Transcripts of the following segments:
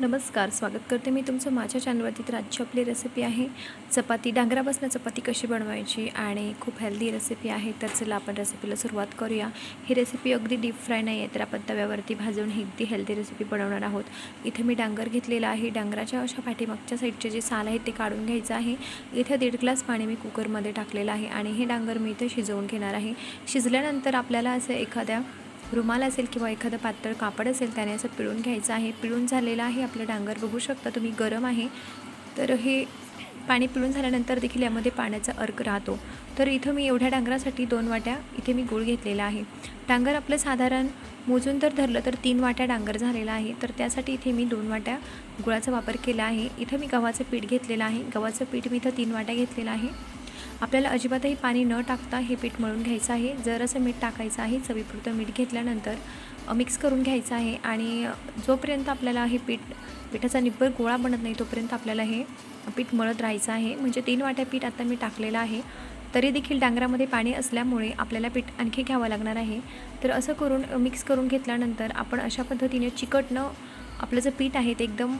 नमस्कार स्वागत करते मी तुमचं माझ्या चॅनलवरती तर आजची आपली रेसिपी आहे चपाती. डांगरापासून चपाती कशी बनवायची आणि खूप हेल्दी रेसिपी आहे. तर चला आपण रेसिपीला सुरुवात करूया. ही रेसिपी अगदी डीप फ्राय नाही आहे तर आपण तव्यावरती भाजून ही अगदी हेल्दी रेसिपी बनवणार आहोत. इथे मी डांगर घेतलेला आहे. डांगराच्या अशा पाठीमागच्या साईडचे जे साल आहे ते काढून घ्यायचं आहे. इथे दीड ग्लास पाणी मी कुकरमध्ये टाकलेलं आहे आणि हे डांगर मी इथे शिजवून घेणार आहे. शिजल्यानंतर आपल्याला असं एखाद्या रुमाल असेल किंवा एखादं पातळ कापड असेल त्याने असं पिळून घ्यायचं आहे. पिळून झालेलं आहे आपलं डांगर बघू शकता तुम्ही गरम आहे. तर हे पाणी पिळून झाल्यानंतर देखील यामध्ये पाण्याचा अर्क राहतो. तर इथं मी एवढ्या डांगरासाठी दोन वाट्या इथे मी गूळ घेतलेला आहे. डांगर आपलं साधारण मोजून तर धरलं तर तीन वाट्या डांगर झालेला आहे. तर त्यासाठी इथे मी दोन वाट्या गुळाचा वापर केला आहे. इथं मी गव्हाचं पीठ घेतलेलं आहे. गव्हाचं पीठ मी इथं तीन वाट्या घेतलेलं आहे. आपल्याला अजिबातही पाणी न टाकता हे पीठ मळून घ्यायचं आहे. जरासं मीठ टाकायचं आहे चवीपुरतं मीठ घेतल्यानंतर मिक्स करून घ्यायचं आहे आणि जोपर्यंत आपल्याला हे पीठ पिठाचा निब्बर गोळा बनत नाही तोपर्यंत आपल्याला हे पीठ मळत राहायचं आहे. म्हणजे तीन वाट्या पीठ आता मी टाकलेलं आहे. तरी देखील डांगरामध्ये पाणी असल्यामुळे आपल्याला पीठ आणखी घ्यावं लागणार आहे. तर असं करून मिक्स करून घेतल्यानंतर आपण अशा पद्धतीने चिकट न आपलं जे पीठ आहे ते एकदम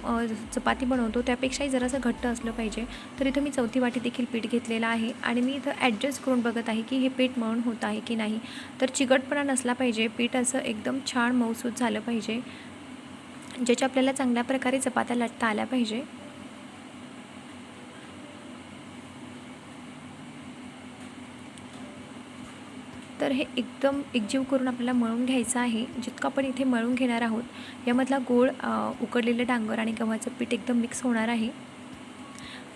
चपाती बनवतो त्यापेक्षाही जरासं घट्ट असलं पाहिजे. तर इथं मी चौथी वाटी देखील पीठ घेतलेलं आहे आणि मी इथं ॲडजस्ट करून बघत आहे की हे पीठ मळून होत आहे की नाही. तर चिकटपणा नसला पाहिजे पीठ असं एकदम छान मऊसूत झालं पाहिजे ज्याच्या आपल्याला चांगल्या प्रकारे चपात्या लाटता आल्या पाहिजे. तर हे एकदम एकजीव करून आपल्याला मळून घ्यायचं आहे. जितकं आपण इथे मळून घेणार आहोत यामधला गोळ उकडलेलं डांगर आणि गव्हाचं पीठ एकदम मिक्स होणार आहे.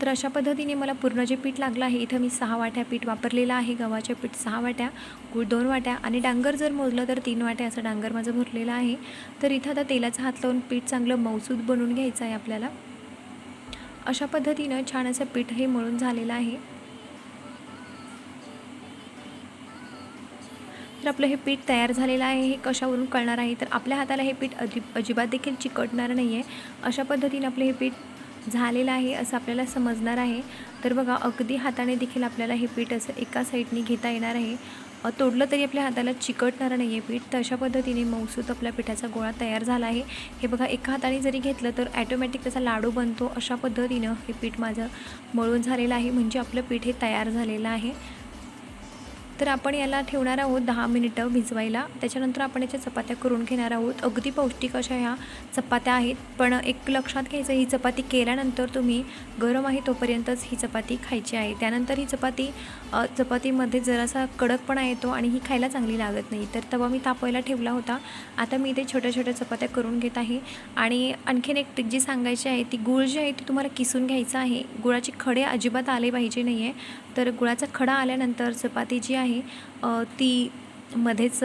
तर अशा पद्धतीने मला पूर्ण जे पीठ लागलं आहे इथं मी सहा वाट्या पीठ वापरलेलं आहे. गव्हाचे पीठ सहा वाट्या गूळ दोन वाट्या आणि डांगर जर मोजलं तर तीन वाट्या असं डांगर माझं भरलेलं आहे. तर इथं आता तेलाचा हात लावून पीठ चांगलं मौसूद बनवून घ्यायचं आहे आपल्याला. अशा पद्धतीनं छान असं पीठ हे मळून झालेलं आहे. तर आपलं हे पीठ तयार झालेलं आहे हे कशावरून कळणार आहे? तर आपल्या हाताला हे पीठ अजि अजिबात देखील चिकटणार नाही आहे अशा पद्धतीने आपलं हे पीठ झालेलं आहे असं आपल्याला समजणार आहे. तर बघा अगदी हाताने देखील आपल्याला हे पीठ असं एका साईडने घेता येणार आहे. तोडलं तरी आपल्या हाताला चिकटणारं नाही आहे पीठ. तर अशा पद्धतीने मौसूत आपल्या पिठाचा गोळा तयार झाला आहे. हे बघा एका हाताने जरी घेतलं तर ॲटोमॅटिक त्याचा लाडू बनतो. अशा पद्धतीनं हे पीठ माझं मळून झालेलं आहे. म्हणजे आपलं पीठ हे तयार झालेलं आहे. तर आपण याला ठेवणार आहोत दहा मिनिटं भिजवायला. त्याच्यानंतर आपण याच्या चपात्या करून घेणार आहोत. अगदी पौष्टिक अशा ह्या चपात्या आहेत. पण एक लक्षात घ्यायचं ही चपाती केल्यानंतर तुम्ही गरम आहे तोपर्यंतच ही चपाती खायची आहे. त्यानंतर ही चपाती चपातीमध्ये जरासा कडकपणा येतो आणि ही खायला चांगली लागत नाही. तर तवा मी तापवायला ठेवला होता. आता मी इथे छोट्या छोट्या चपात्या करून घेत आहे. आणि आणखीन एक ट्रिक जी सांगायची आहे ती गुळ जी आहे ती तुम्हाला किसून घ्यायचं आहे. गुळाचे खडे अजिबात आले पाहिजे नाही आहे तर गुळाचा खडा आल्यानंतर चपाती जी आहे अ, ती मध्येच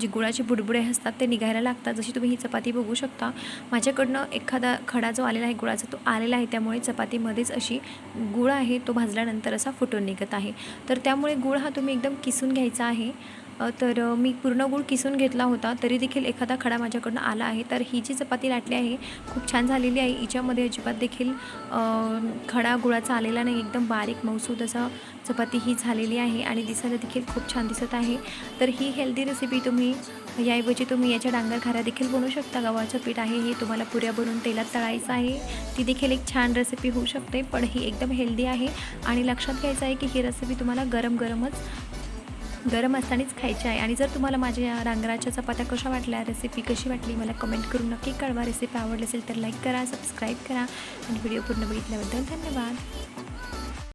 जी गुळाचे बुडबुडे असतात ते निघायला लागतात. जशी तुम्ही ही चपाती बघू शकता माझ्याकडनं एखादा खडा जो आलेला आहे गुळाचा तो आलेला आहे. त्यामुळे चपातीमध्येच अशी गुळ आहे तो भाजल्यानंतर असा फुटून निघत आहे. तर त्यामुळे गुळ हा तुम्ही एकदम किसून घ्यायचा आहे. तर मी पूर्ण गुळ किसून घेतला होता तरी देखील एखादा खडा माझ्याकडनं आला आहे. तर ही जी चपाती लाटली आहे खूप छान झालेली आहे. हिच्यामध्ये अजिबात देखील खडा गुळाचा आलेला नाही. एकदम बारीक मौसूद असा चपाती ही झालेली आहे आणि दिसायला देखील खूप छान दिसत आहे. तर ही हेल्दी रेसिपी तुम्ही याऐवजी तुम्ही याच्या डांगर खाऱ्या देखील बनवू शकता. गव्हाचं पीठ आहे हे तुम्हाला पुऱ्या बनवून तेलात तळायचं आहे. ती देखील एक छान रेसिपी होऊ शकते पण ही एकदम हेल्दी आहे. आणि लक्षात घ्यायचं आहे की ही रेसिपी तुम्हाला गरम गरमच गरम असतानाच खायची आहे. आणि जर तुम्हाला माझ्या रांगराच्या चपात्या कशा वाटल्या रेसिपी कशी वाटली मला कमेंट करून नक्की कळवा. रेसिपी आवडली असेल तर लाईक करा सबस्क्राईब करा. आणि व्हिडिओ पूर्ण बघितल्याबद्दल धन्यवाद.